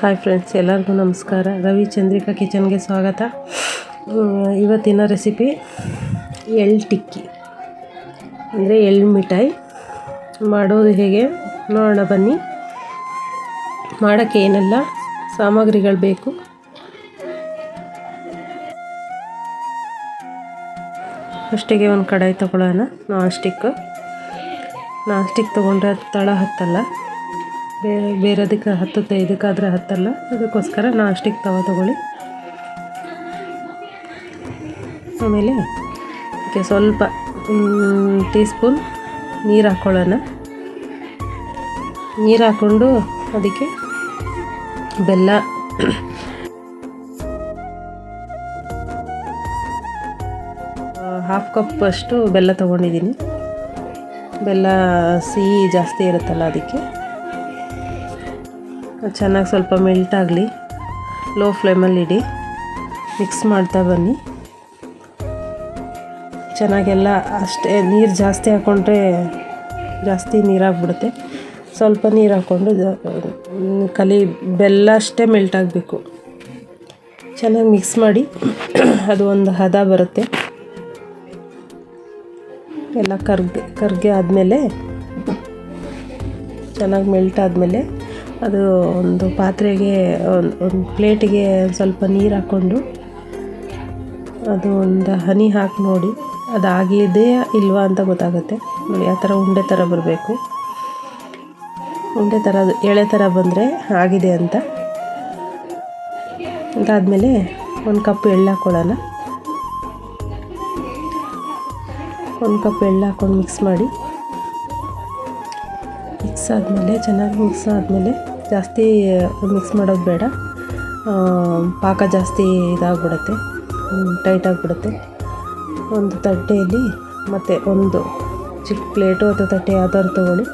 Hi friends, ಎಲ್ಲರಿಗೂ ನಮಸ್ಕಾರ. ರವಿ ಚಂದ್ರಿಕಾ ಕಿಚನ್ಗೆ ಸ್ವಾಗತ. ಇವತ್ತಿನ ರೆಸಿಪಿ ಎಳ್ಳು ಟಿಕ್ಕಿ, ಅಂದರೆ ಎಳ್ಳು ಮಿಠಾಯಿ. ಮಾಡೋದು ಹೇಗೆ? ನೋಡೋಣ, ಬನ್ನಿ. ಮಾಡೋಕ್ಕೆ ಏನೆಲ್ಲ ಸಾಮಗ್ರಿಗಳು ಬೇಕು? ಫಸ್ಟಿಗೆ ಒಂದು ಕಡಾಯಿ ತೊಗೊಳ್ಳೋಣ. Non stick. ನಾನ್ ಸ್ಟಿಕ್ ತೊಗೊಂಡ್ರೆ ತಳ ಹತ್ತಲ್ಲ. ಬೇರೆ ಬೇರೆದಕ್ಕೆ ಹತ್ತುತ್ತೆ, ಇದಕ್ಕಾದರೆ ಹತ್ತಲ್ಲ. ಅದಕ್ಕೋಸ್ಕರ ನಾ ಅಷ್ಟಿಗೆ ತವ ತೊಗೊಳ್ಳಿ. ಆಮೇಲೆ ಅದಕ್ಕೆ ಸ್ವಲ್ಪ ಟೀ ಸ್ಪೂನ್ ನೀರು ಹಾಕ್ಕೊಳ್ಳೋಣ ನೀರು ಹಾಕ್ಕೊಂಡು ಅದಕ್ಕೆ ಬೆಲ್ಲ. ಹಾಫ್ ಕಪ್ ಅಷ್ಟು ಬೆಲ್ಲ ತೊಗೊಂಡಿದ್ದೀನಿ. ಬೆಲ್ಲ ಸಿಹಿ ಜಾಸ್ತಿ ಇರುತ್ತಲ್ಲ ಅದಕ್ಕೆ. ಅದು ಚೆನ್ನಾಗಿ ಸ್ವಲ್ಪ ಮೆಲ್ಟ್ ಆಗಲಿ. ಲೋ ಫ್ಲೇಮಲ್ಲಿ ಇಡಿ. ಮಿಕ್ಸ್ ಮಾಡ್ತಾ ಬನ್ನಿ. ಚೆನ್ನಾಗೆಲ್ಲ ಅಷ್ಟೇ ನೀರು ಜಾಸ್ತಿ ಹಾಕ್ಕೊಂಡ್ರೆ ಜಾಸ್ತಿ ನೀರಾಗ್ಬಿಡುತ್ತೆ. ಸ್ವಲ್ಪ ನೀರು ಹಾಕ್ಕೊಂಡು ಕಲಿ ಬೆಲ್ಲ ಅಷ್ಟೇ ಮೆಲ್ಟ್ ಆಗಬೇಕು. ಚೆನ್ನಾಗಿ ಮಿಕ್ಸ್ ಮಾಡಿ. ಅದು ಒಂದು ಹದ ಬರುತ್ತೆ. ಎಲ್ಲ ಕರ್ಗೆ ಕರ್ಗೆ ಆದಮೇಲೆ ಚೆನ್ನಾಗಿ ಮೆಲ್ಟ್ ಆದಮೇಲೆ ಅದು ಒಂದು ಪಾತ್ರೆಗೆ, ಒಂದು ಒಂದು ಪ್ಲೇಟಿಗೆ ಸ್ವಲ್ಪ ನೀರು ಹಾಕ್ಕೊಂಡು, ಅದು ಒಂದು ಹನಿ ಹಾಕಿ ನೋಡಿ. ಅದು ಆಗಿದೆಯಾ ಇಲ್ವಾ ಅಂತ ಗೊತ್ತಾಗುತ್ತೆ. ನೋಡಿ, ಆ ಥರ ಉಂಡೆ ಥರ ಬರಬೇಕು. ಉಂಡೆ ಥರ, ಎಳೆ ಥರ ಬಂದರೆ ಆಗಿದೆ ಅಂತ. ಅದಾದಮೇಲೆ ಒಂದು ಕಪ್ ಎಳ್ಳು ಹಾಕ್ಕೊಳ್ಳೋಣ ಒಂದು ಕಪ್ ಎಳ್ಳು ಹಾಕ್ಕೊಂಡು ಮಿಕ್ಸ್ ಮಾಡಿ. ಮಿಕ್ಸ್ ಆದಮೇಲೆ, ಚೆನ್ನಾಗಿ ಮಿಕ್ಸ್ ಆದಮೇಲೆ ಜಾಸ್ತಿ ಮಿಕ್ಸ್ ಮಾಡೋದು ಬೇಡ. ಪಾಕ ಜಾಸ್ತಿ ಇದಾಗ್ಬಿಡುತ್ತೆ. ಟೈಟ್ ಆಗಿಬಿಡುತ್ತೆ. ಒಂದು ತಟ್ಟೆಯಲ್ಲಿ ಮತ್ತು ಒಂದು ಚಿಕ್ಕ ಪ್ಲೇಟು ಅಥವಾ ತಟ್ಟೆ ಯಾವ್ದಾದ್ರು ತೊಗೊಳ್ಳಿ.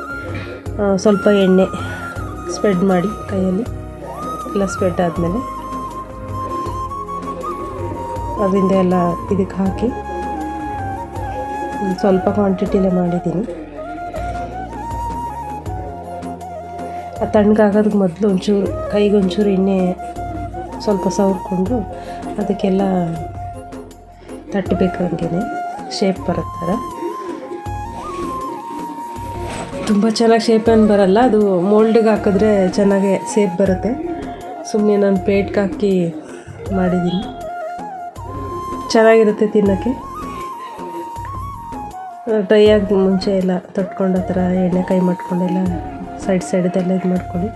ಸ್ವಲ್ಪ ಎಣ್ಣೆ ಸ್ಪ್ರೆಡ್ ಮಾಡಿ ಕೈಯಲ್ಲಿ. ಎಲ್ಲ ಸ್ಪ್ರೆಡ್ ಆದಮೇಲೆ ಅದರಿಂದ ಎಲ್ಲ ಇದಕ್ಕೆ ಹಾಕಿ. ಸ್ವಲ್ಪ ಕ್ವಾಂಟಿಟಿಲೇ ಮಾಡಿದ್ದೀನಿ. ತಣ್ಣಗಾಗೋದಕ್ಕೆ ಮೊದಲು ಒಂಚೂರು, ಕೈಗೆ ಒಂಚೂರು ಎಣ್ಣೆ ಸ್ವಲ್ಪ ಸವರ್ಕೊಂಡು ಅದಕ್ಕೆಲ್ಲ ತಟ್ಟಬೇಕು ಹಂಗೆ ಶೇಪ್ ಬರೋ ಥರ ತುಂಬ ಚೆನ್ನಾಗಿ ಶೇಪ್ ಏನು ಬರಲ್ಲ, ಅದು ಮೋಲ್ಡಿಗೆ ಹಾಕಿದ್ರೆ ಚೆನ್ನಾಗೆ ಸೇಪ್ ಬರುತ್ತೆ. ಸುಮ್ಮನೆ ನಾನು ಪ್ಲೇಟ್ಗೆ ಹಾಕಿ ಮಾಡಿದ್ದೀನಿ. ಚೆನ್ನಾಗಿರುತ್ತೆ ತಿನ್ನೋಕ್ಕೆ. ಡ್ರೈ ಆಗಿ ಮುಂಚೆ ಎಲ್ಲ ತೊಟ್ಕೊಂಡು ಥರ ಎಣ್ಣೆ ಕೈ ಮಾಡ್ಕೊಂಡೆಲ್ಲ ಸೈಡ್ ಸೈಡದೆಲ್ಲ ಇದು ಮಾಡ್ಕೊಳ್ಳಿ.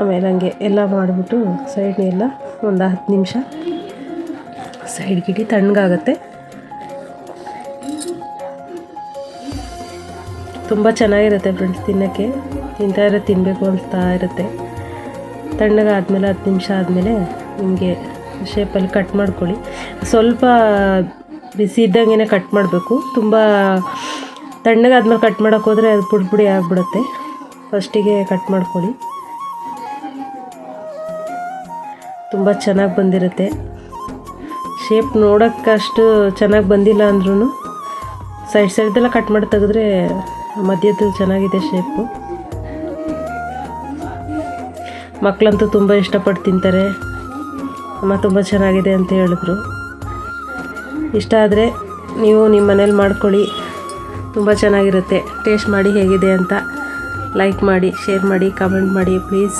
ಆಮೇಲೆ ಹಂಗೆ ಎಲ್ಲ ಮಾಡಿಬಿಟ್ಟು ಸೈಡ್ನೆಲ್ಲ ಒಂದು ಹತ್ತು ನಿಮಿಷ ಸೈಡ್ಗಿಡಿ ತಣ್ಣಗಾಗತ್ತೆ. ತುಂಬ ಚೆನ್ನಾಗಿರುತ್ತೆ ಫ್ರೆಂಡ್ಸ್ ತಿನ್ನೋಕ್ಕೆ. ತಿಂತಾ ಇರೋ ತಿನ್ನಬೇಕು ಅನಿಸ್ತಾ ಇರುತ್ತೆ. ತಣ್ಣಗಾದ್ಮೇಲೆ ಹತ್ತು ನಿಮಿಷ ಆದಮೇಲೆ ನಿಮಗೆ ಶೇಪಲ್ಲಿ ಕಟ್ ಮಾಡ್ಕೊಳ್ಳಿ. ಸ್ವಲ್ಪ ಬಿಸಿ ಇದ್ದಂಗೆ ಕಟ್ ಮಾಡಬೇಕು. ತುಂಬ ತಣ್ಣಗಾದ್ಮೇಲೆ ಕಟ್ ಮಾಡೋಕೆ ಹೋದರೆ ಅದು ಪುಡಿ ಪುಡಿ ಆಗಿಬಿಡುತ್ತೆ. ಫಸ್ಟಿಗೆ ಕಟ್ ಮಾಡ್ಕೊಳ್ಳಿ. ತುಂಬ ಚೆನ್ನಾಗಿ ಬಂದಿರುತ್ತೆ. ಶೇಪ್ ನೋಡೋಕ್ಕಷ್ಟು ಚೆನ್ನಾಗಿ ಬಂದಿಲ್ಲ ಅಂದ್ರೂ ಸೈಡ್ ಸೈಡ್ದೆಲ್ಲ ಕಟ್ ಮಾಡಿ ತೆಗೆದ್ರೆ ಮಧ್ಯದಲ್ಲಿ ಚೆನ್ನಾಗಿದೆ ಶೇಪು ಮಕ್ಕಳಂತೂ ತುಂಬ ಇಷ್ಟಪಟ್ಟು ತಿಂತಾರೆ. ಅಮ್ಮ ತುಂಬ ಚೆನ್ನಾಗಿದೆ ಅಂತ ಹೇಳಿದ್ರು. ಇಷ್ಟ ಆದರೆ ನೀವು ನಿಮ್ಮ ಮನೇಲಿ ಮಾಡ್ಕೊಳ್ಳಿ. ತುಂಬ ಚೆನ್ನಾಗಿರುತ್ತೆ. ಟೇಸ್ಟ್ ಮಾಡಿ ಹೇಗಿದೆ ಅಂತ ಲೈಕ್ ಮಾಡಿ ಶೇರ್ ಮಾಡಿ ಕಮೆಂಟ್ ಮಾಡಿ ಪ್ಲೀಸ್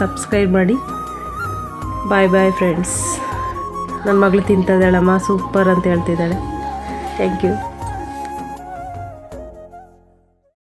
ಸಬ್ಸ್ಕ್ರೈಬ್ ಮಾಡಿ. ಬಾಯ್ ಬಾಯ್ ಫ್ರೆಂಡ್ಸ್ ನನ್ನ ಮಗಳು ತಿಂತದಾಳಮ್ಮ ಸೂಪರ್ ಅಂತ ಹೇಳ್ತಿದ್ದಾಳೆ. Thank you